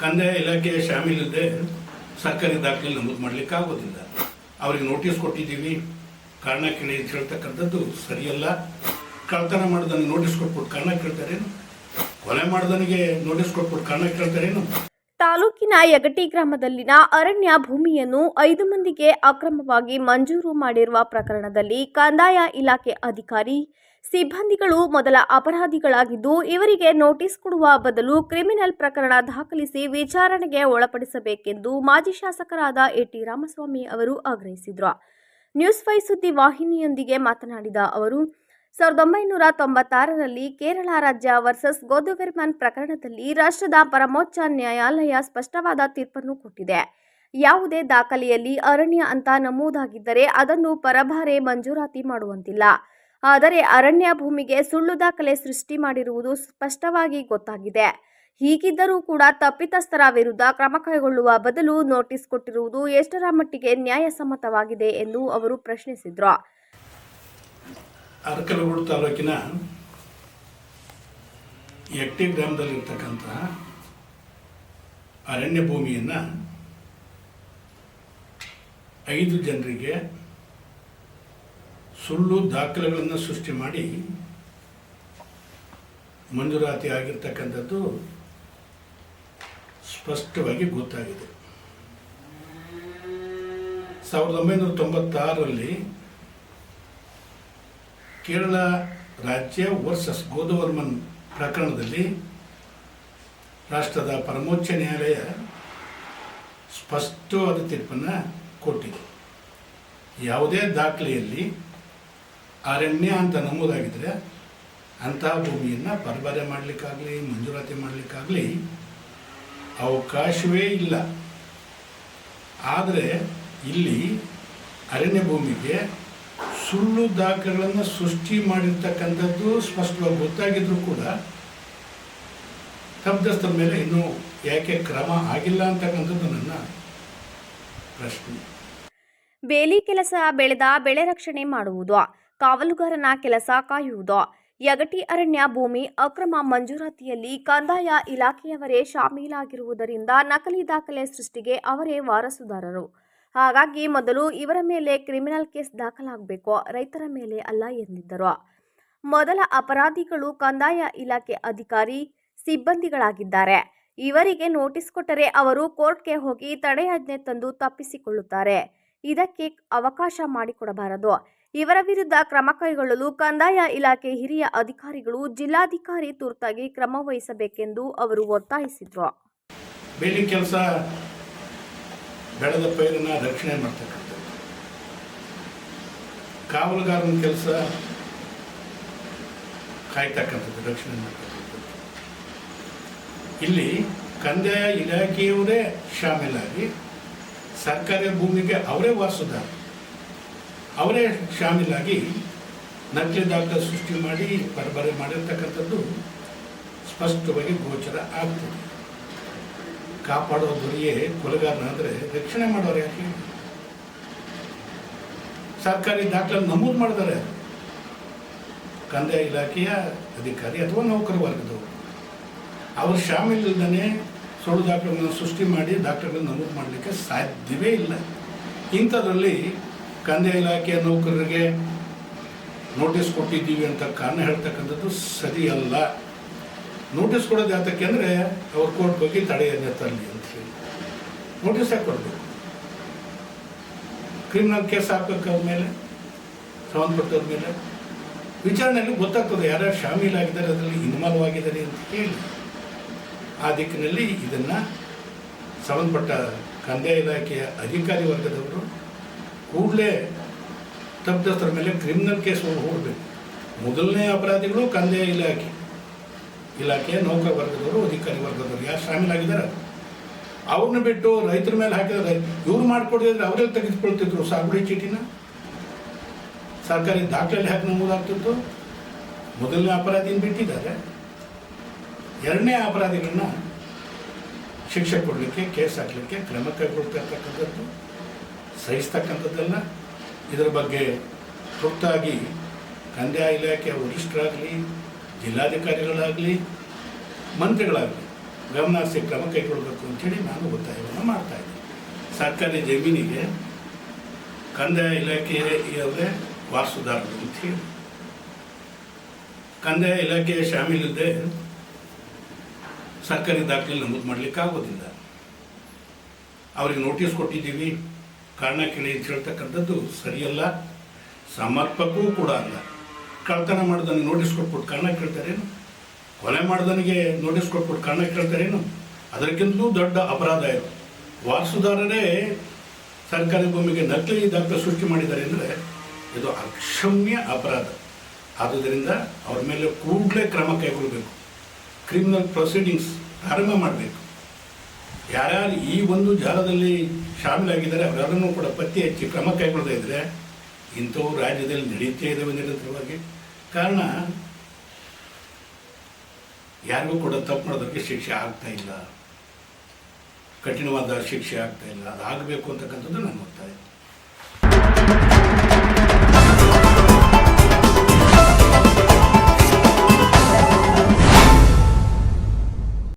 ಕಂದಾಯ ಇಲಾಖೆಯ ಶಾಮೀಲಿಲ್ಲದೆ ಸರ್ಕಾರಿ ದಾಖಲೆ ನಮೂದು ಮಾಡಲಿಕ್ಕೆ ಆಗೋದಿಲ್ಲ. ಅವರಿಗೆ ನೋಟಿಸ್ ಕೊಟ್ಟಿದ್ದೀವಿ. ಕಾರಣ ಕೇಳಿ ಅಂತ ಹೇಳ್ತಕ್ಕಂಥದ್ದು ಸರಿಯಲ್ಲ. ಕಳ್ತನ ಮಾಡೋದನ್ನು ನೋಟಿಸ್ ಕೊಟ್ಬಿಟ್ಟು ಕಾರಣ ಕೇಳ್ತಾರೇನು? ಕೊಲೆ ಮಾಡೋದನಿಗೆ ನೋಟಿಸ್ ಕೊಟ್ಬಿಟ್ಟು ಕಾರಣ ಕೇಳ್ತಾರೇನು? ತಾಲೂಕಿನ ಯಗಟಿ ಗ್ರಾಮದಲ್ಲಿನ ಅರಣ್ಯ ಭೂಮಿಯನ್ನು ಐದು ಮಂದಿಗೆ ಅಕ್ರಮವಾಗಿ ಮಂಜೂರು ಮಾಡಿರುವ ಪ್ರಕರಣದಲ್ಲಿ ಕಂದಾಯ ಇಲಾಖೆ ಅಧಿಕಾರಿ, ಸಿಬ್ಬಂದಿಗಳು ಮೊದಲ ಅಪರಾಧಿಗಳಾಗಿದ್ದು, ಇವರಿಗೆ ನೋಟಿಸ್ ಕೊಡುವ ಬದಲು ಕ್ರಿಮಿನಲ್ ಪ್ರಕರಣ ದಾಖಲಿಸಿ ವಿಚಾರಣೆಗೆ ಒಳಪಡಿಸಬೇಕೆಂದು ಮಾಜಿ ಶಾಸಕರಾದ ಎಟಿ ರಾಮಸ್ವಾಮಿ ಅವರು ಆಗ್ರಹಿಸಿದರು. ನ್ಯೂಸ್ ಫೈವ್ ಸುದ್ದಿ ವಾಹಿನಿಯೊಂದಿಗೆ ಮಾತನಾಡಿದ ಅವರು ಸಾವಿರದ ಒಂಬೈನೂರ ತೊಂಬತ್ತಾರರಲ್ಲಿ ಕೇರಳ ರಾಜ್ಯ ವರ್ಸಸ್ ಗೋದುವೆರ್ಮನ್ ಪ್ರಕರಣದಲ್ಲಿ ರಾಷ್ಟ್ರದ ಪರಮೋಚ್ಚ ನ್ಯಾಯಾಲಯ ಸ್ಪಷ್ಟವಾದ ತೀರ್ಪನ್ನು ಕೊಟ್ಟಿದೆ. ಯಾವುದೇ ದಾಖಲೆಯಲ್ಲಿ ಅರಣ್ಯ ಅಂತ ನಮೂದಾಗಿದ್ದರೆ ಅದನ್ನು ಪರಭಾರೆ ಮಂಜೂರಾತಿ ಮಾಡುವಂತಿಲ್ಲ. ಆದರೆ ಅರಣ್ಯ ಭೂಮಿಗೆ ಸುಳ್ಳು ದಾಖಲೆ ಸೃಷ್ಟಿ ಮಾಡಿರುವುದು ಸ್ಪಷ್ಟವಾಗಿ ಗೊತ್ತಾಗಿದೆ. ಹೀಗಿದ್ದರೂ ಕೂಡ ತಪ್ಪಿತಸ್ಥರ ವಿರುದ್ಧ ಕ್ರಮ ಕೈಗೊಳ್ಳುವ ಬದಲು ನೋಟಿಸ್ ಕೊಟ್ಟಿರುವುದು ಎಷ್ಟರ ಮಟ್ಟಿಗೆ ನ್ಯಾಯಸಮ್ಮತವಾಗಿದೆ ಎಂದು ಅವರು ಪ್ರಶ್ನಿಸಿದರು. ಅರಕಲಗೂಡು ತಾಲೂಕಿನ ಎಟ್ಟಿ ಗ್ರಾಮದಲ್ಲಿರ್ತಕ್ಕಂತಹ ಅರಣ್ಯ ಭೂಮಿಯನ್ನು ಐದು ಜನರಿಗೆ ಸುಳ್ಳು ದಾಖಲೆಗಳನ್ನು ಸೃಷ್ಟಿ ಮಾಡಿ ಮಂಜೂರಾತಿ ಆಗಿರ್ತಕ್ಕಂಥದ್ದು ಸ್ಪಷ್ಟವಾಗಿ ಗೊತ್ತಾಗಿದೆ. ಸಾವಿರದ ಒಂಬೈನೂರ ತೊಂಬತ್ತಾರರಲ್ಲಿ ಕೇರಳ ರಾಜ್ಯ ವರ್ಸಸ್ ಗೋದವರ್ಮನ್ ಪ್ರಕರಣದಲ್ಲಿ ರಾಷ್ಟ್ರದ ಪರಮೋಚ್ಚ ನ್ಯಾಯಾಲಯ ಸ್ಪಷ್ಟವಾದ ತೀರ್ಪನ್ನು ಕೊಟ್ಟಿದೆ. ಯಾವುದೇ ದಾಖಲೆಯಲ್ಲಿ ಅರಣ್ಯ ಅಂತ ನಮೂದಾಗಿದ್ದರೆ ಅಂತಹ ಭೂಮಿಯನ್ನು ಪರಬಾರೆ ಮಾಡಲಿಕ್ಕಾಗಲಿ, ಮಂಜೂರಾತಿ ಮಾಡಲಿಕ್ಕಾಗಲಿ ಅವಕಾಶವೇ ಇಲ್ಲ. ಆದರೆ ಇಲ್ಲಿ ಅರಣ್ಯ ಭೂಮಿಗೆ ಸುಳ್ಳು ದಾಖಲೆಗಳನ್ನು ಸೃಷ್ಟಿ ಮಾಡಿರ್ತಕ್ಕಂಥದ್ದು ಸ್ಪಷ್ಟವಾಗಿ ಗೊತ್ತಾಗಿದ್ರು ಕೂಡ ತಪ್ಪಿತಸ್ಥರ ಮೇಲೆ ಇನ್ನೂ ಯಾಕೆ ಕ್ರಮ ಆಗಿಲ್ಲ ಅಂತಕ್ಕಂಥದ್ದು ನನ್ನ ಪ್ರಶ್ನೆ. ಬೇಲಿ ಕೆಲಸ ಬೆಳೆದ ಬೆಳೆ ರಕ್ಷಣೆ ಮಾಡುವುದು, ಕಾವಲುಗಾರನ ಕೆಲಸ ಕಾಯುವುದು, ಯಗಟಿ ಅರಣ್ಯ ಭೂಮಿ ಅಕ್ರಮ ಮಂಜೂರಾತಿಯಲ್ಲಿ ಕಂದಾಯ ಇಲಾಖೆಯವರೇ ಶಾಮೀಲಾಗಿರುವುದರಿಂದ ನಕಲಿ ದಾಖಲೆ ಸೃಷ್ಟಿಗೆ ಅವರೇ ವಾರಸುದಾರರು. ಹಾಗಾಗಿ ಮೊದಲು ಇವರ ಮೇಲೆ ಕ್ರಿಮಿನಲ್ ಕೇಸ್ ದಾಖಲಾಗಬೇಕು, ರೈತರ ಮೇಲೆ ಅಲ್ಲ ಎಂದಿದ್ದರು. ಮೊದಲ ಅಪರಾಧಿಗಳು ಕಂದಾಯ ಇಲಾಖೆ ಅಧಿಕಾರಿ, ಸಿಬ್ಬಂದಿಗಳಾಗಿದ್ದಾರೆ. ಇವರಿಗೆ ನೋಟಿಸ್ ಕೊಟ್ಟರೆ ಅವರು ಕೋರ್ಟ್ಗೆ ಹೋಗಿ ತಡೆಯಾಜ್ಞೆ ತಂದು ತಪ್ಪಿಸಿಕೊಳ್ಳುತ್ತಾರೆ. ಇದಕ್ಕೆ ಅವಕಾಶ ಮಾಡಿಕೊಡಬಾರದು. ಇವರ ವಿರುದ್ಧ ಕ್ರಮ ಕೈಗೊಳ್ಳಲು ಕಂದಾಯ ಇಲಾಖೆ ಹಿರಿಯ ಅಧಿಕಾರಿಗಳು ಜಿಲ್ಲಾಧಿಕಾರಿ ತುರ್ತಾಗಿ ಕ್ರಮ ವಹಿಸಬೇಕೆಂದು ಅವರು ಒತ್ತಾಯಿಸಿದರು. ಬೆಳೆದ ಪೈರನ್ನ ರಕ್ಷಣೆ ಮಾಡ್ತಕ್ಕಂಥದ್ದು. ಕಾವಲುಗಾರನ ಕೆಲಸ ಕಾಯ್ತಕ್ಕಂಥದ್ದು, ರಕ್ಷಣೆ ಮಾಡ್ತಕ್ಕಂಥದ್ದು. ಇಲ್ಲಿ ಕಂದಾಯ ಇಲಾಖೆಯವರೇ ಶಾಮೀಲಾಗಿ, ಸರ್ಕಾರಿ ಭೂಮಿಗೆ ಅವರೇ ವಾಸುದಾರ ಅವರೇ ಶಾಮೀಲಾಗಿ ನಕಲಿ ದಾಖಲೆ ಸೃಷ್ಟಿ ಮಾಡಿ ಪರಬರೆ ಮಾಡಿರ್ತಕ್ಕಂಥದ್ದು ಸ್ಪಷ್ಟವಾಗಿ ಗೋಚರ ಆಗ್ತದೆ. ಕಾಪಾಡೋ ಗುರಿಯೇ ಕೊಲೆಗಾರನಾದರೆ ರಕ್ಷಣೆ ಮಾಡೋರು ಯಾಕೆ? ಸರ್ಕಾರಿ ದಾಖಲೆ ನಮೂದು ಮಾಡಿದ್ದಾರೆ. ಕಂದಾಯ ಇಲಾಖೆಯ ಅಧಿಕಾರಿ ಅಥವಾ ನೌಕರ ವರ್ಗದವರು. ಅವರು ಶಾಮೀಲಿಲ್ಲದೇ ಸುಳ್ಳು ದಾಖಲೆಗಳನ್ನು ಸೃಷ್ಟಿ ಮಾಡಿ ದಾಖಲೆಗಳನ್ನು ನಮೂದು ಮಾಡಲಿಕ್ಕೆ ಸಾಧ್ಯವೇ ಇಲ್ಲ. ಇಂಥದ್ರಲ್ಲಿ ಕಂದಾಯ ಇಲಾಖೆಯ ನೌಕರರಿಗೆ ನೋಟಿಸ್ ಕೊಟ್ಟಿದ್ದೀವಿ ಅಂತ ಕಾರಣ ಹೇಳ್ತಕ್ಕಂಥದ್ದು ಸರಿಯಲ್ಲ. ನೋಟಿಸ್ ಕೊಡೋದು ಯಾತಕ್ಕೆ ಅಂದರೆ, ಅವ್ರ ಕೋರ್ಟ್ ಹೋಗಿ ತಡೆಯನ್ನು ತರಲಿ ಅಂತ ಹೇಳಿ. ನೋಟಿಸ್ ಯಾಕೆ ಕೊಡಬೇಕು? ಕ್ರಿಮಿನಲ್ ಕೇಸ್ ಹಾಕ್ಬೇಕು ಮೇಲೆ ಸಂಬಂಧಪಟ್ಟವ್ರ ಮೇಲೆ? ವಿಚಾರಣೆಯಲ್ಲಿ ಗೊತ್ತಾಗ್ತದೆ ಯಾರ್ಯಾರು ಶಾಮೀಲಾಗಿದ್ದಾರೆ ಅದರಲ್ಲಿ ಇನ್ವಾಲ್ವ್ ಆಗಿದ್ದಾರೆ ಅಂತ ಹೇಳಿ. ಆ ದಿಕ್ಕಿನಲ್ಲಿ ಇದನ್ನು ಸಂಬಂಧಪಟ್ಟ ಕಂದಾಯ ಇಲಾಖೆಯ ಅಧಿಕಾರಿ ವರ್ಗದವರು ಕೂಡಲೇ ತಪ್ಪಿತಸ್ಥರ ಮೇಲೆ ಕ್ರಿಮಿನಲ್ ಕೇಸ್ ಹೋಗಬೇಕು. ಮೊದಲನೇ ಅಪರಾಧಿಗಳು ಕಂದಾಯ ಇಲಾಖೆ. ಇಲಾಖೆಯ ನೌಕರ ವರ್ಗದವರು, ಅಧಿಕಾರಿ ವರ್ಗದವರು, ಯಾರು ಶಾಮೀಲಾಗಿದ್ದಾರೆ? ಅವ್ರನ್ನ ಬಿಟ್ಟು ರೈತರ ಮೇಲೆ ಹಾಕಿದ್ರೆ ಇವ್ರು ಮಾಡ್ಕೊಡಿದ್ರೆ ಅವರೇ ತೆಗೆದುಕೊಳ್ತಿದ್ರು ಸಾಗುಡಿ ಚೀಟಿನ? ಸರ್ಕಾರಿ ದಾಖಲೆಯಲ್ಲಿ ಹಾಕಿ ನಮೂದಾಗ್ತಿತ್ತು ಮೊದಲನೇ ಅಪರಾಧಿನ ಬಿಟ್ಟಿದ್ದಾರೆ. ಎರಡನೇ ಅಪರಾಧಿಗಳನ್ನ ಶಿಕ್ಷೆ ಕೊಡಲಿಕ್ಕೆ, ಕೇಸ್ ಹಾಕಲಿಕ್ಕೆ, ಕ್ರಮ ಕೈಗೊಳ್ತಾ ಇರ್ತಕ್ಕಂಥದ್ದು ಸಹಿಸ್ತಕ್ಕಂಥದ್ದಲ್ಲ. ಇದರ ಬಗ್ಗೆ ತುರ್ತಾಗಿ ಕಂದಾಯ ಇಲಾಖೆ ವರಿಷ್ಠರಾಗಲಿ ಜಿಲ್ಲಾಧಿಕಾರಿಗಳಾಗಲಿ, ಮಂತ್ರಿಗಳಾಗಲಿ ಗಮನಿಸಿ ಕ್ರಮ ಕೈಗೊಳ್ಳಬೇಕು ಅಂತೇಳಿ ನಾನು ಒತ್ತಾಯವನ್ನು ಮಾಡ್ತಾ ಇದ್ದೀನಿ. ಸರ್ಕಾರಿ ಜಮೀನಿಗೆ ಕಂದಾಯ ಇಲಾಖೆಯವರೇ ವಾರಸುದಾರರು ಅಂತ ಹೇಳಿ. ಕಂದಾಯ ಇಲಾಖೆಯ ಶಾಮೀಲಿಲ್ಲದೆ ಸರ್ಕಾರಿ ದಾಖಲೆ ನಮೂದು ಮಾಡಲಿಕ್ಕೆ ಆಗೋದಿಲ್ಲ. ಅವ್ರಿಗೆ ನೋಟಿಸ್ ಕೊಟ್ಟಿದ್ದೀವಿ. ಕಾರಣ ಕೇಳಿ ಅಂತ ಹೇಳ್ತಕ್ಕಂಥದ್ದು ಸರಿಯಲ್ಲ. ಸಮರ್ಪಕವೂ ಕೂಡ ಅಲ್ಲ. ಕಳ್ತನ ಮಾಡಿದವನಿಗೆ ನೋಟಿಸ್ ಕೊಟ್ಬಿಟ್ಟು ಕಾರಣ ಕೇಳ್ತಾರೇನು? ಕೊಲೆ ಮಾಡಿದವನಿಗೆ ನೋಟಿಸ್ ಕೊಟ್ಬಿಟ್ಟು ಕಾರಣ ಕೇಳ್ತಾರೇನು? ಅದಕ್ಕಿಂತಲೂ ದೊಡ್ಡ ಅಪರಾಧ ಇದು. ವಾರಸುದಾರರೇ ಸರ್ಕಾರಿ ಭೂಮಿಗೆ ನಕಲಿ ದಾಖಲೆ ಸೃಷ್ಟಿ ಮಾಡಿದ್ದಾರೆ ಅಂದರೆ ಇದು ಅಕ್ಷಮ್ಯ ಅಪರಾಧ. ಆದುದರಿಂದ ಅವ್ರ ಮೇಲೆ ಕೂಡಲೇ ಕ್ರಮ ಕೈಗೊಳ್ಳಬೇಕು. ಕ್ರಿಮಿನಲ್ ಪ್ರೊಸೀಡಿಂಗ್ಸ್ ಆರಂಭ ಮಾಡಬೇಕು. ಯಾರ್ಯಾರು ಈ ಒಂದು ಜಾಲದಲ್ಲಿ ಶಾಮೀಲಾಗಿದ್ದಾರೆ ಅವರೆಲ್ಲರನ್ನೂ ಕೂಡ ಪತ್ತೆ ಹಚ್ಚಿ ಕ್ರಮ ಕೈಗೊಳ್ಳದೇ ಇದ್ದರೆ ಇಂಥವು ರಾಜ್ಯದಲ್ಲಿ ನಡೀತೇ ಇದ್ದಾವೆ ನಿರಂತರವಾಗಿ. ಕಾರಣ, ಯಾರಿಗೂ ಕೂಡ ತಪ್ಪು ಮಾಡೋದಕ್ಕೆ ಶಿಕ್ಷೆ ಆಗ್ತಾ ಇಲ್ಲ. ಕಠಿಣವಾದ ಶಿಕ್ಷೆ ಆಗ್ತಾ ಇಲ್ಲ. ಅದು ಆಗಬೇಕು ಅಂತಕ್ಕಂಥದ್ದು ನನ್ನ ಒತ್ತಾಯ.